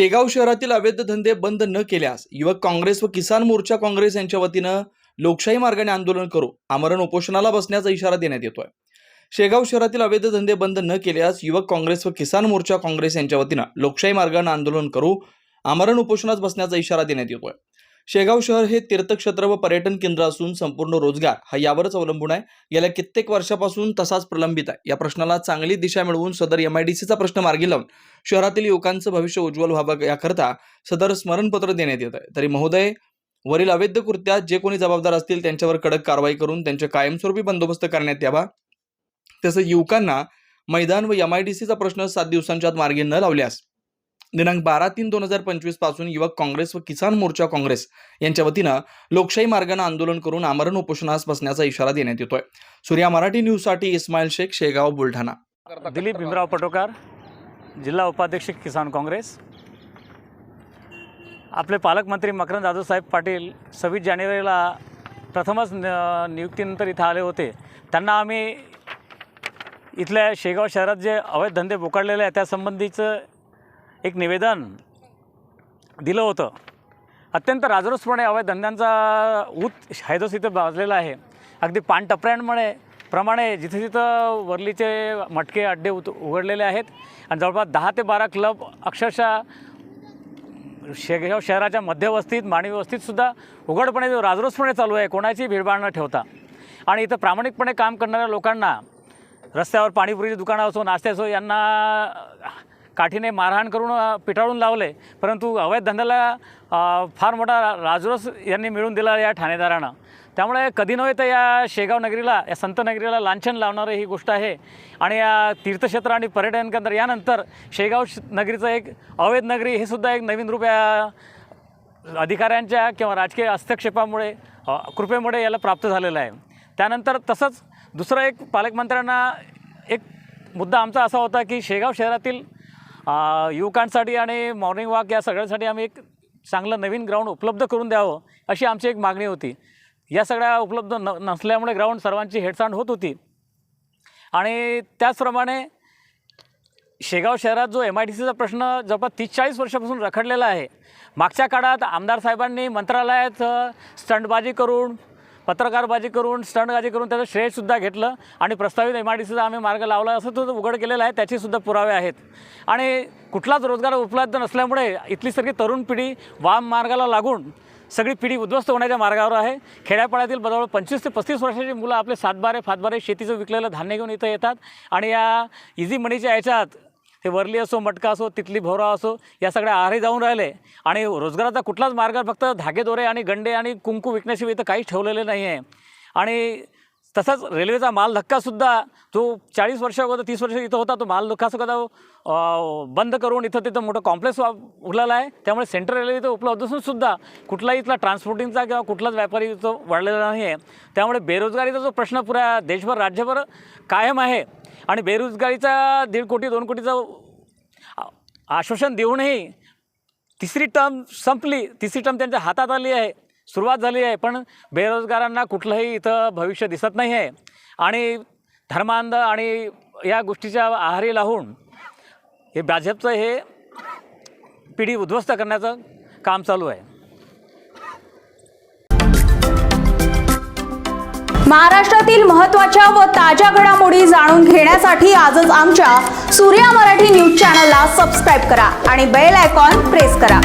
शेगाव शहरातील अवैध धंदे बंद न केल्यास युवक काँग्रेस व किसान मोर्चा काँग्रेस यांच्या वतीनं लोकशाही मार्गाने आंदोलन करू आमरण उपोषणाला बसण्याचा इशारा देण्यात येतोय. शेगाव शहरातील अवैध धंदे बंद न केल्यास युवक काँग्रेस व किसान मोर्चा काँग्रेस यांच्या वतीनं लोकशाही मार्गाने आंदोलन करू आमरण उपोषणास बसण्याचा इशारा देण्यात येतोय. शेगाव शहर हे तीर्थक्षेत्र व पर्यटन केंद्र असून संपूर्ण रोजगार हा यावरच अवलंबून आहे. गेल्या कित्येक वर्षापासून तसाच प्रलंबित आहे. या प्रश्नाला चांगली दिशा मिळवून सदर एम आय डी सीचा प्रश्न मार्गी लावून शहरातील युवकांचं भविष्य उज्ज्वल व्हावं याकरता सदर स्मरणपत्र देण्यात येत आहे. तरी महोदय वरील अवैध कृत्यात जे कोणी जबाबदार असतील त्यांच्यावर कडक कारवाई करून त्यांचे कायमस्वरूपी बंदोबस्त करण्यात यावा. तसंच युवकांना मैदान व एम आय डी सीचा प्रश्न सात दिवसांच्या आत मार्गी न लावल्यास दिनांक बारा तीन दोन हजार पंचवीसपासून युवक काँग्रेस व किसान मोर्चा काँग्रेस यांच्या वतीनं लोकशाही मार्गानं आंदोलन करून आमरण उपोषणास बसण्याचा इशारा देण्यात येतोय. सूर्या मराठी न्यूजसाठी इस्माईल शेख शेगाव बुलढाणा. दिलीप भीमराव पटोकार जिल्हा उपाध्यक्ष किसान काँग्रेस. आपले पालकमंत्री मकरंद जाधवसाहेब पाटील सव्वीस जानेवारीला प्रथमच न- नियुक्तीनंतर इथं आले होते. त्यांना आम्ही इथल्या शेगाव शहरात जे अवैध धंदे बोकाडलेले आहेत त्यासंबंधीचं एक निवेदन दिलं होतं. अत्यंत राजरोसपणे अवैध धंद्यांचा ऊत हैदोस इथं भाजलेला आहे. अगदी पानटपऱ्यांमुळे प्रमाणे जिथे तिथं वरलीचे मटके अड्डे उत उघडलेले आहेत आणि जवळपास दहा ते बारा क्लब अक्षरशः शेगाव शहराच्या मध्यवस्तीत मानवी वस्तीतसुद्धा उघडपणे जो राजरोसपणे चालू आहे. कोणाची भीडभाड न ठेवता. आणि इथं प्रामाणिकपणे काम करणाऱ्या लोकांना रस्त्यावर पाणीपुरीची दुकानं असो नाश्ते असो यांना काठीने मारहाण करून पिटाळून लावले. परंतु अवैध धंद्याला फार मोठा राजरोस यांनी मिळून दिला या ठाणेदारानं. त्यामुळे कधी नव्हे तर या शेगाव नगरीला या संत नगरीला लांछन लावणारं ही गोष्ट आहे. आणि या तीर्थक्षेत्र आणि पर्यटन केंद्र यानंतर शेगाव श- नगरीचं एक अवैध नगरी हे सुद्धा एक नवीन रूप या अधिकाऱ्यांच्या किंवा राजकीय हस्तक्षेपामुळे कृपेमुळे याला प्राप्त झालेलं आहे. त्यानंतर तसंच दुसरं एक पालकमंत्र्यांना एक मुद्दा आमचा असा होता की शेगाव शहरातील युवकांसाठी आणि मॉर्निंग वॉक या सगळ्यांसाठी आम्ही एक चांगलं नवीन ग्राउंड उपलब्ध करून द्यावं अशी आमची एक मागणी होती. या सगळ्या उपलब्ध न नसल्यामुळे ग्राउंड सर्वांची हेडसांड होत होती. आणि त्याचप्रमाणे शेगाव शहरात जो एम आय डी सीचा प्रश्न जवळपास तीस चाळीस वर्षापासून रखडलेला आहे मागच्या काळात आमदार साहेबांनी मंत्रालयात स्टंटबाजी करून पत्रकारबाजी करून स्टंटबाजी करून त्याचं श्रेयसुद्धा घेतलं आणि प्रस्तावित एम आय डी सीचा आम्ही मार्ग लावला. असं तो उघड केलेला आहे त्याचेसुद्धा पुरावे आहेत. आणि कुठलाच रोजगार उपलब्ध नसल्यामुळे इथली सगळी तरुण पिढी वाम मार्गाला लागून सगळी पिढी उद्ध्वस्त होण्याच्या मार्गावर आहे. खेड्यापाड्यातील जवळ पंचवीस ते पस्तीस वर्षाची मुलं आपले सातबारे फातबारे शेतीचं विकलेलं धान्य घेऊन इथं येतात. आणि या इझी मनीच्या याच्यात ते वरली असो मटका असो तिथली भोरा असो या सगळ्या आहारी जाऊन राहिले. आणि रोजगाराचा कुठलाच मार्ग फक्त धागेदोरे आणि गंडे आणि कुंकू विकण्याशिवाय इथं काहीच ठेवलेले नाही आहे आणि तसंच रेल्वेचा माल धक्कासुद्धा जो चाळीस वर्ष अगोदर तीस वर्ष इथं होता तो माल धक्कासुद्धा बंद करून इथं तिथं मोठं कॉम्प्लेक्स वा आहे. त्यामुळे सेंट्रल रेल्वे इथं उपलब्ध असूनसुद्धा कुठलाही इथला ट्रान्सपोर्टिंगचा किंवा कुठलाच व्यापारी इथं वाढलेला नाही आहे त्यामुळे बेरोजगारीचा जो प्रश्न पुऱ्या देशभर राज्यभर कायम आहे. आणि बेरोजगारीचा दीड कोटी दोन कोटीचा आश्वासन देऊनही तिसरी टर्म संपली. तिसरी टर्म त्यांच्या हातात आली आहे. सुरुवात झाली आहे पण बेरोजगारांना कुठलंही इथं भविष्य दिसत नाही आहे. आणि धर्मांध आणि या गोष्टीच्या आहारी लावून हे भाजपचं हे पिढी उद्ध्वस्त करण्याचं काम चालू आहे. महाराष्ट्रातील महत्त्वाच्या व ताज्या घडामोडी जाणून घेण्यासाठी आजच आमच्या सूर्या मराठी न्यूज चॅनलला सबस्क्राईब करा आणि बेल आयकॉन प्रेस करा.